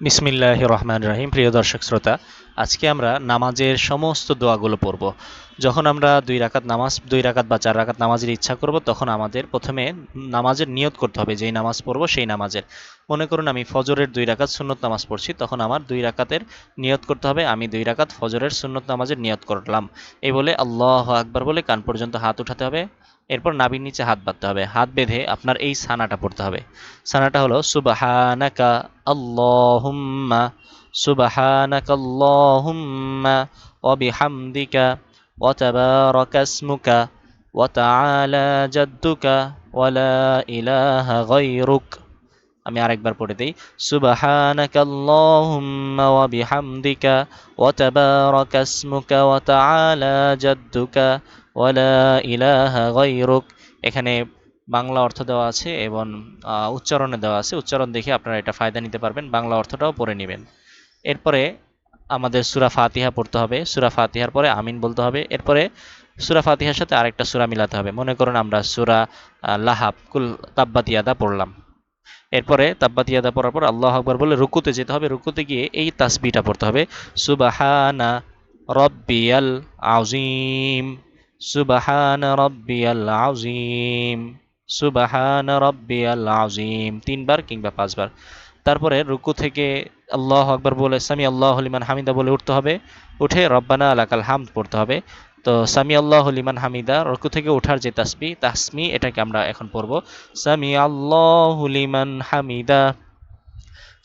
বিসমিল্লাহ রহমান রাহিম প্রিয় দর্শক শ্রোতা, আজকে আমরা নামাজের সমস্ত দোয়াগুলো পড়ব। যখন আমরা দুই রাকাত নামাজ, দুই রাকাত বা চার রাকাত নামাজের ইচ্ছা করব, তখন আমাদের প্রথমে নামাজের নিয়ত করতে হবে, যেই নামাজ পড়ব সেই নামাজের। মনে করুন, আমি ফজরের দুই রাকাত সুন্নত নামাজ পড়ছি, তখন আমার দুই রাকাতের নিয়ত করতে হবে, আমি দুই রাকাত ফজরের সুন্নত নামাজের নিয়ত করলাম। এই বলে আল্লাহ আকবার বলে কান পর্যন্ত হাত উঠাতে হবে। এরপর নাবির নিচে হাত বাঁধতে হবে। হাত বেঁধে আপনার এই সানাটা পড়তে হবে। সানাটা হলো, সুবাহানাকা আল্লাহুম্মা সুবাহানাকা আল্লাহুম্মা, ওয়া বিহামদিকা, ওয়া তাবারাকা ইসমুকা, ওয়া তাআলা জাদ্দুকা ওয়া লা ইলাহা গায়রুক আমি আরেকবার পড়ে দেই। সুবহানাকা আল্লাহুম্মা ওয়া বিহামদিকা ওয়া তাবারাকা ইসমুকা ওয়া তাআলা জাদ্দুকা ওয়া লা ইলাহা গায়রুক। এখানে বাংলা অর্থ দেওয়া আছে এবং উচ্চারণে দেওয়া আছে। উচ্চারণ দেখে আপনারা এটা ফায়দা নিতে পারবেন। বাংলা অর্থটাও পড়ে নেবেন। এরপরে আমাদের সুরা ফাতিহা পড়তে হবে। সুরা ফাতিহার পরে আমিন বলতে হবে। এরপরে সুরা ফাতিহার সাথে আরেকটা সুরা মিলাতে হবে। মনে করুন আমরা সুরা লাহাব, কুল তাব্বাতিয়াদা পড়লাম। এরপরে তাব্বাতিয়াদা পড়ার পর আল্লাহ আকবর বলে রুকুতে যেতে হবে, রুকুতে গিয়ে এই তাসবিটা পড়তে হবে। সুবাহানা রব্বিয়াল আজিম সুবাহানা রব্বিয়াল আজিম সুবাহান রব্বিয়াল আজিম তিনবার কিংবা পাঁচবার। তারপরে রুকু থেকে আল্লাহ আকবর বলে, সামি আল্লাহ লিমান হামিদা বলে উঠতে হবে। উঠে রব্বানা আলাকাল হামদ পড়তে হবে। তো সামি আল্লাহ লিমান হামিদা, রুকু থেকে ওঠার যে তাসমি তাসমি এটাকে আমরা এখন পড়ব। সামি আল্লাহ লিমান হামিদা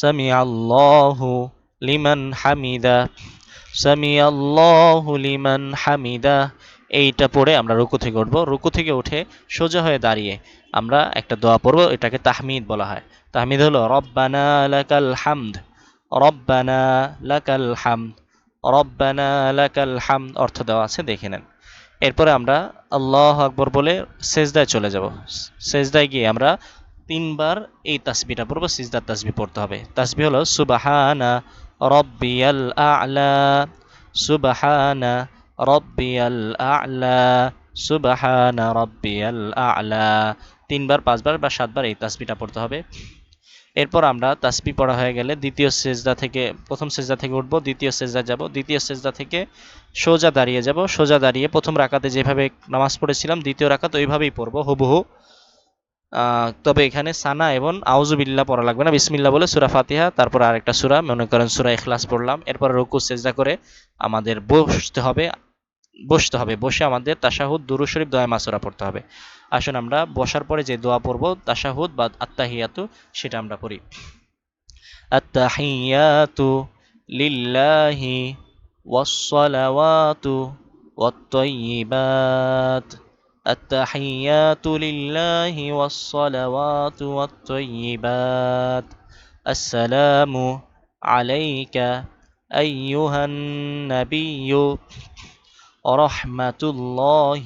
সামি আল্লাহ লিমান হামিদা সামি আল্লাহ লিমান হামিদা। এইটা পড়ে আমরা রুকু থেকে উঠবো। রুকু থেকে উঠে সোজা হয়ে দাঁড়িয়ে আমরা একটা দোয়া পড়ব, এটাকে তাহমিদ বলা হয়। তাহমিদ হলো, রব্বানা লাকাল হামদ, রব্বানা লাকাল হামদ। হামদ, অর্থ দেওয়া আছে, দেখে নেন। এরপরে আমরা আল্লাহ আকবর বলে সেজদায় চলে যাব। সেজদায় গিয়ে আমরা তিনবার এই তাসবিটা পড়ব, সিজদার তাসবি পড়তে হবে। তাসবি হলো, সুবাহানা রব্বিয়াল আলা, সুবাহানা রব্বিয়াল আ'লা, সুবহানা রব্বিয়াল আ'লা। তিনবার, পাঁচবার বা সাতবার এই তাসবিটা পড়তে হবে। এরপর আমরা তাসবি পড়া হয়ে গেলে দ্বিতীয় সেজদা থেকে, প্রথম সেজদা থেকে উঠবো, দ্বিতীয় সেজদা যাব, দ্বিতীয় সেজদা থেকে সোজা দাঁড়িয়ে যাব, সোজা দাঁড়িয়ে প্রথম রাকাতে যেভাবে নামাজ পড়েছিলাম, দ্বিতীয় রাকাত ওইভাবেই পড়ব, হুবহু। তবে এখানে সানা এবং আউজুবিল্লা পড়া লাগবে না বিসমিল্লা বলে সুরা ফাতিহা, তারপর আরেকটা সুরা, মনে করেন সুরা এখলাস পড়লাম, এরপর রুকু, সেজদা করে আমাদের বসতে হবে বসতে হবে, বসে আমাদের তাশাহুদ দুরু শরীফ, দয়া মাসুরা পড়তে হবে। আসুন আমরা বসার পরে যে দোয়া পড়ব তাশাহুদ বা আত্মাহিয়াতু সেটা আমরা পড়ি আত্তাহিয়াতু লিল্লাহি ওয়াসসালাওয়াতু ওয়াত-তাইয়্যিবাত التحيات لله والصلوات والطيبات السلام عليك أيها النبي ورحمة الله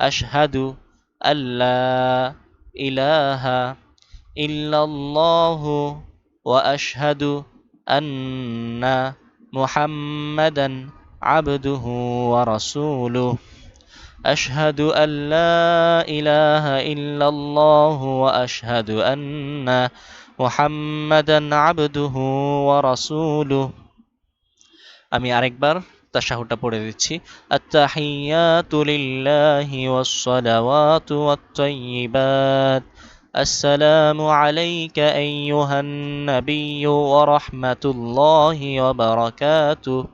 أشهد أن لا إله إلا الله وأشهد أن محمدا عبده ورسوله أشهد أن لا إله إلا الله وأشهد أن محمدا عبده ورسوله আমি আরেকবার তাশাহুদটা পড়ে দিচ্ছি আত্তাহিয়াতু লিল্লাহি ওয়াস-সালাওয়াতু ওয়াত-তাইয়্যিবাত السلام عليك أيها النبي ورحمة الله وبركاته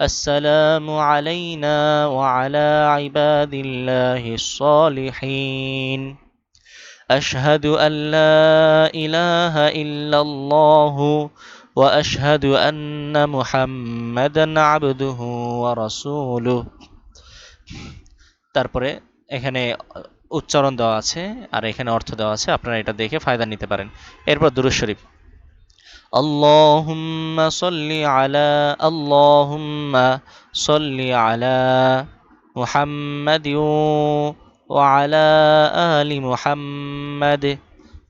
السلام علينا وعلى عباد الله الصالحين أشهد أن لا إله إلا الله واشهد ان محمدا عبده ورسوله তারপরে এখানে উচ্চারণ দেওয়া আছে আর এখানে অর্থ দেওয়া আছে আপনারা এটা দেখে ফায়দা নিতে পারেন এরপর দুরুজ শরীফ اللهم صل على اللهم صل على محمد وعلى آل محمد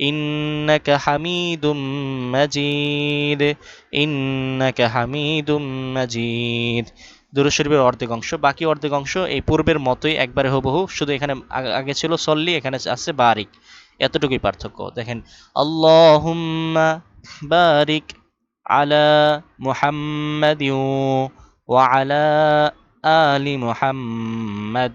إنك حميد مجيد إنك حميد مجيد দুরূদ শরীফের অর্ধেক অংশ বাকি অর্ধেক অংশ এই পূর্বের মতোই একবারে হুবহু শুধু এখানে আগে- আগে ছিল সল্লি এখানে আছে বারিক এতটুকুই পার্থক্য দেখেন আল্লাহুম্মা বারিক আলা মুহাম্মাদিউ وعلى آل محمد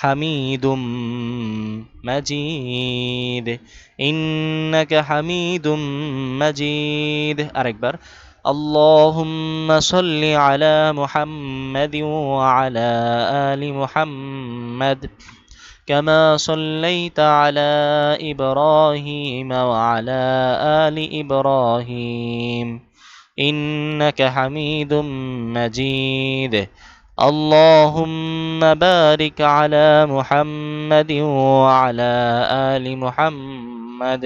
حميد مجيد. إنك حميد مجيد. أركبر اللهم صل على محمد وعلى آل محمد. كما صليت على إبراهيم وعلى آل إبراهيم. إنك حميد مجيد. اللهم بارك على محمد وعلى آل محمد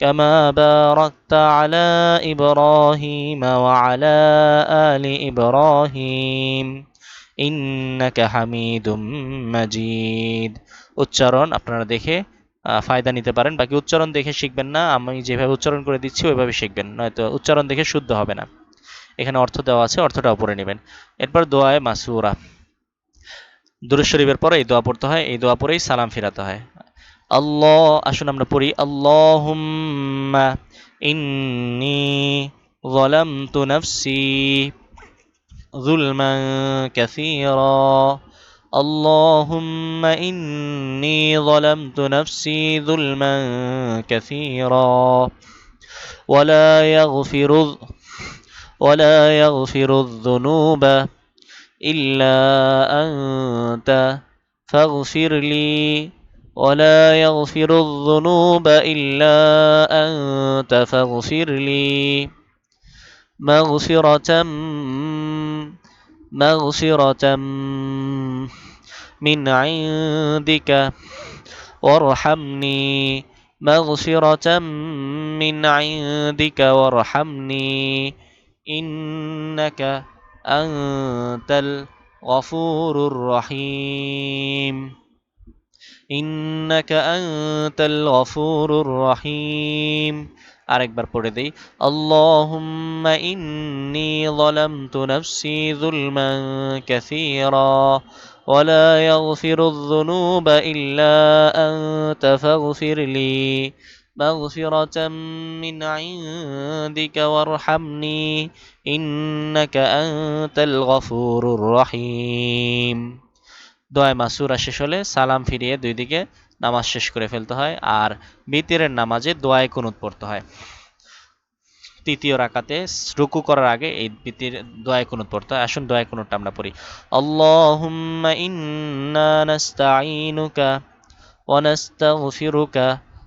كما باركت على إبراهيم وعلى آل إبراهيم ইন্নাকা হামিদুম মাজিদ উচ্চারণ আপনারা দেখে আহ, ফায়দা নিতে পারেন বাকি উচ্চারণ দেখে শিখবেন না আমি যেভাবে উচ্চারণ করে দিচ্ছি ওইভাবে শিখবেন নয়তো উচ্চারণ দেখে শুদ্ধ হবে না এখানে অর্থ দেওয়া আছে অর্থটা উপরে নেবেন এরপর দোয়ায় মাসুরা দুরূদ শরীফের পরে এই দোয়া পড়তে হয় এই দোয়া পরেই সালাম ফিরাতে হয় আল্লাহ আসুন আমরা পড়ি আল্লাহুম্মা ইন্নী ظلمت نفسي ظلما كثيرا اللهم إني ظلمت نفسي ظلما كثيرا ولا يغفر الذ- ولا يغفر الذنوب إلا أنت. فاغفر لي ولا يغفر الذنوب إلا أنت. فاغفر لي مغفرة مغفرة من عندك. وارحمني مغفرة من عندك. وارحمني إنك أنت الغفور الرحيم إنك أنت الغفور الرحيم আরেকবার পড়ে দেই اللهم إني ظلمت نفسي ظلما كثيرا ولا يغفر الذنوب إلا أنت فاغفر لي مغفرة من عندك وارحمني إنك أنت الغفور الرحيم দোয়া মাসুরা শেষ হলে সালাম ফিরিয়ে দুই দিকে নামাজ শেষ করে ফেলতে হয় আর বিতিরের নামাজে দোয়ায় কুনুত পড়তে হয় তৃতীয় রাকাতে রুকু করার আগে এই বিতির দোয়ায় কুনুত পড়তে হয় আসুন দোয়ায় কুনুতটা আমরা পড়ি আল্লাহুম্মা ইন্না নাস্তাঈনুকা ওয়া নাস্তাগফিরুকা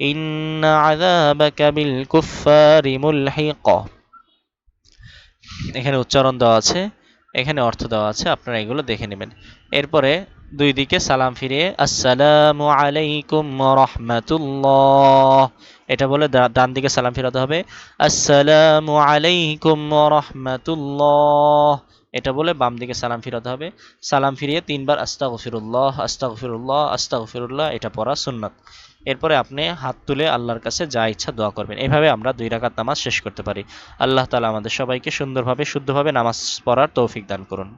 إن عذابك بالكفار ملحق এখানে উচ্চারণ দেওয়া আছে এখানে অর্থ দেওয়া আছে আপনারা এগুলো দেখে নেবেন এরপরে দুই দিকে সালাম ফিরিয়ে আসসালামু আলাইকুম রহমাতুল্লাহ এটা বলে দা- ডান দিকে সালাম ফিরাতে হবে আসসালামু আলাইকুম রহমাতুল্লাহ এটা বলে বাম দিকে সালাম ফিরাতে হবে সালাম ফিরিয়ে তিনবার আস্তাগফিরুল্লাহ আস্তাগফিরুল্লাহ আস্তাগফিরুল্লাহ এটা পড়া সুন্নাত এরপরে আপনি হাত তুলে আল্লাহর কাছে যা ইচ্ছা দোয়া করবেন। এভাবে আমরা দুই রাকাত নামাজ শেষ করতে পারি। আল্লাহ তালা আমাদের সবাইকে সুন্দরভাবে, শুদ্ধভাবে নামাজ পড়ার তৌফিক দান করুন।